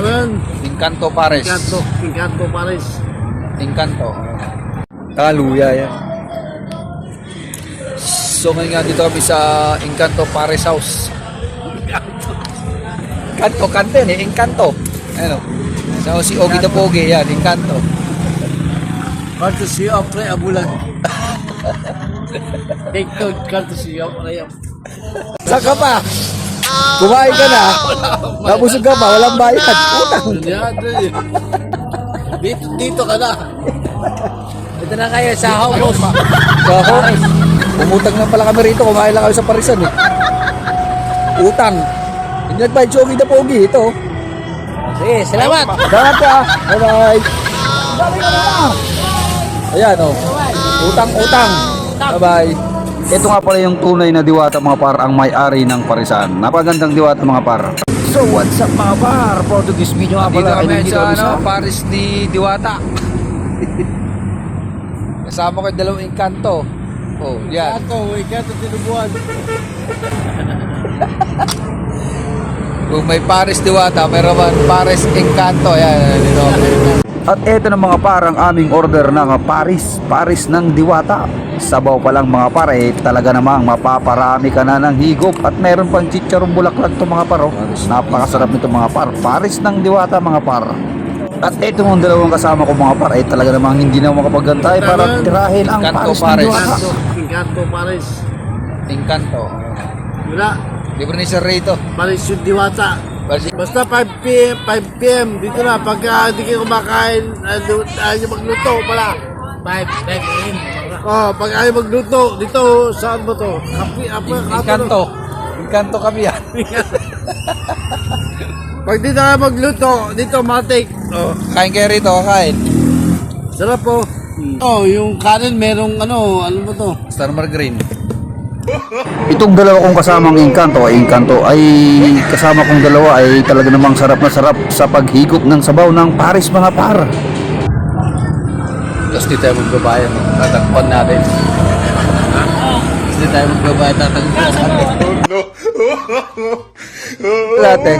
yun. Encanto Pares. Encanto. Encanto Paris. Encanto. Taluya yan. So ngayon nga dito kami sa Encanto Pares House. Kanto, kanto yan eh. Encanto. Ano? So si Ogie the Pogi yan. Encanto. Courtesy of Ray Abulan. Take note, courtesy of Ray Saan ka pa? Kumain ka na. Nabusog ka pa. Walang bayad. Utang. Dito, dito ka na. Ito na kayo sa house. So ako, umutang na pala kami rito. Kumain lang kami sa Parisan eh. Utang. Hindi nagbayad Ogie the Pogi. Ito. Sige, salamat. Salamat ka. Bye-bye. Ka na. Ayan o. Utang, utang. Bye-bye. Ito nga pala yung tunay na diwata mga par ang may-ari ng Parisan. Napagandang diwata mga par. So what's up mga par? Today's video nga pala. Dito kami ay sa, ano, Paris ni Diwata. Kasama ko yung dalawang engkanto. Oh, yan. Encanto, Encanto tinubuan. Kung may Paris Diwata, mayroon man Paris Encanto. Yan, dito. At eto na mga par ang aming order ng Paris, Paris ng Diwata. Sabaw pa lang mga par, eh, talaga namang mapaparami ka na ng higop. At meron pang chicharong bulaklak to mga par. Oh. Napakasarap nito mga par. Paris ng Diwata mga par. At eto mong dalawang kasama ko mga par, ay talaga namang hindi na makapagantay para tirahin ang Paris ng Paris. Diwata. Encanto, Encanto Paris. Encanto. Wala. Libre ni Sir Rito. Paris yung diwata. Basta 5 p.m. 5 p.m. dito na. Pagka hindi kayo kumakain, ano, ayaw magluto pala. 5, 5 in. Oh, pag ayaw magluto, dito, saan ba to? Kapi, apa, Encanto. Encanto kami yan. Pag dito ka magluto, dito matik. Oh, Kain kayo rito, kain. sarap po. Oh, yung kanin merong ano, ano ba to? Star Margarine. Itong dalawa kong kasamang engkanto, engkanto ay kasama kong dalawa ay talaga namang sarap na sarap sa paghigop ng sabaw ng Paris mga par. Tapos di tayo magbabayan, tatakpan natin. Tapos di tayo magbabayan, tatakpan natin. Latte.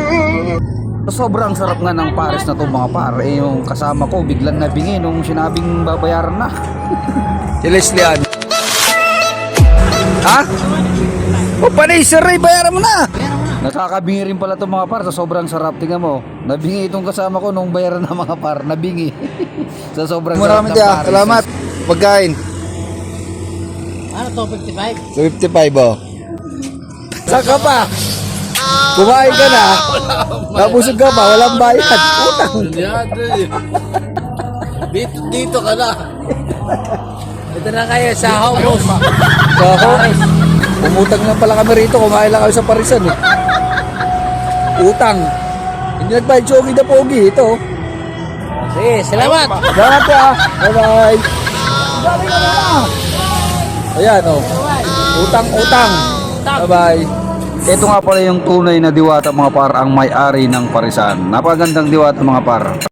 Sobrang sarap nga ng Paris na to mga par. Eh yung kasama ko biglang nabingi nung sinabing babayaran na. si Leslie. Ha? O panay, sir Ray, bayaran mo na! Nakakabingi rin pala itong mga par sa sobrang sarap. Tingnan mo, nabingi itong kasama ko nung bayaran ng mga par. Nabingi. sa sobrang sarap ng Paris. Salamat. Pagkain. Ano to, 55? 55 oh. Saan ka pa? Kumain ka na. Nabusog ka pa, walang bayad. Utang. Dito, dito ka na. Ito na kayo sa house. So ako, umutang lang pala kami rito. Kumain lang kami sa Parisan eh. Utang. Hindi nagbayad si Ogie the Pogi. Ito. Sige, salamat. Salamat. Bye-bye. Sabi ka na. Ayan oh. Utang, utang. Bye-bye. Ito nga pala yung tunay na diwata mga par ang may-ari ng Parisan. Napagandang diwata mga par.